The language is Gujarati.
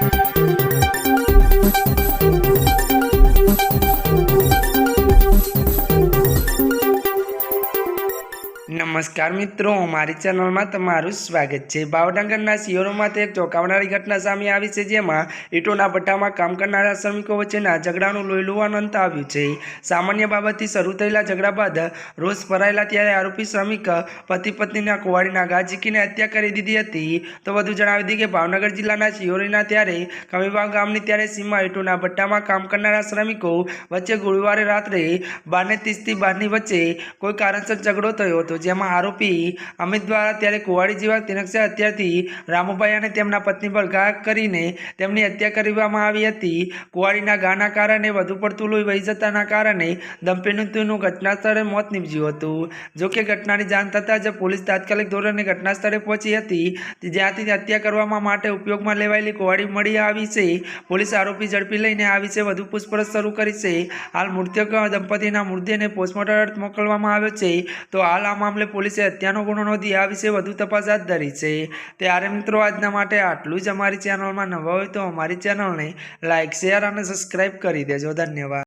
Thank you. નમસ્કાર મિત્રો, મારી ચેનલમાં તમારું સ્વાગત છે. ભાવનગરના શિયોરોમાંથી એક ચોંકાવનારી ઘટના સામે આવી છે, જેમાં ઈંટોના ભઠ્ઠામાં કામ કરનારા શ્રમિકો વચ્ચેના ઝઘડાનું લોહી લુવાનું અંત આવ્યું છે. સામાન્ય બાબતથી શરૂ થયેલા ઝઘડા બાદ રોષ ભરાયેલા ત્યારે આરોપી શ્રમિક પતિ પત્નીના કુવાડીના ઘા ઝીકીને હત્યા કરી દીધી હતી. તો વધુ જણાવી દીધી કે ભાવનગર જિલ્લાના શિયોરીના ત્યારે કમીબાગ ગામની ત્યારે સીમા ઈંટોના ભઠ્ઠામાં કામ કરનારા શ્રમિકો વચ્ચે ગુરુવારે રાત્રે બારને ત્રીસથી બારની વચ્ચે કોઈ કારણસર ઝઘડો થયો હતો જેમાં આરોપી અમિત દ્વારા ત્યારે કુવાડી જેવા તિનક્ષા હત્યાથી રામુભાઈ અને તેમના પત્ની પર ઘા કરીને તેમની હત્યા કરવામાં આવી હતી. કુવાડીના ઘાના કારણે વધુ પડતું લોહી વહી જતાના કારણે દંપતીનું ઘટના સ્થળે મોત નીપજ્યું હતું. જો કે ઘટનાની જાણ થતાં જ પોલીસ તાત્કાલિક ધોરણે ઘટના સ્થળે પહોંચી હતી. જ્યાંથી હત્યા કરવા માટે ઉપયોગમાં લેવાયેલી કુવાડી મળી આવી છે. પોલીસ આરોપી ઝડપી લઈને આ વિશે વધુ પૂછપરછ શરૂ કરી છે. હાલ મૃતક દંપતીના મૃતદેહને પોસ્ટમોર્ટમ મોકલવામાં આવ્યો છે. તો હાલ આ મામલે પોલીસે હત્યાનો ગુનો નોંધી આ વિશે વધુ તપાસ હાથ ધરી છે. ત્યારે મિત્રો, આજના માટે આટલું જ. અમારી ચેનલમાં નવા હોય તો અમારી ચેનલને લાઇક શેર અને સબસ્ક્રાઈબ કરી દેજો. ધન્યવાદ.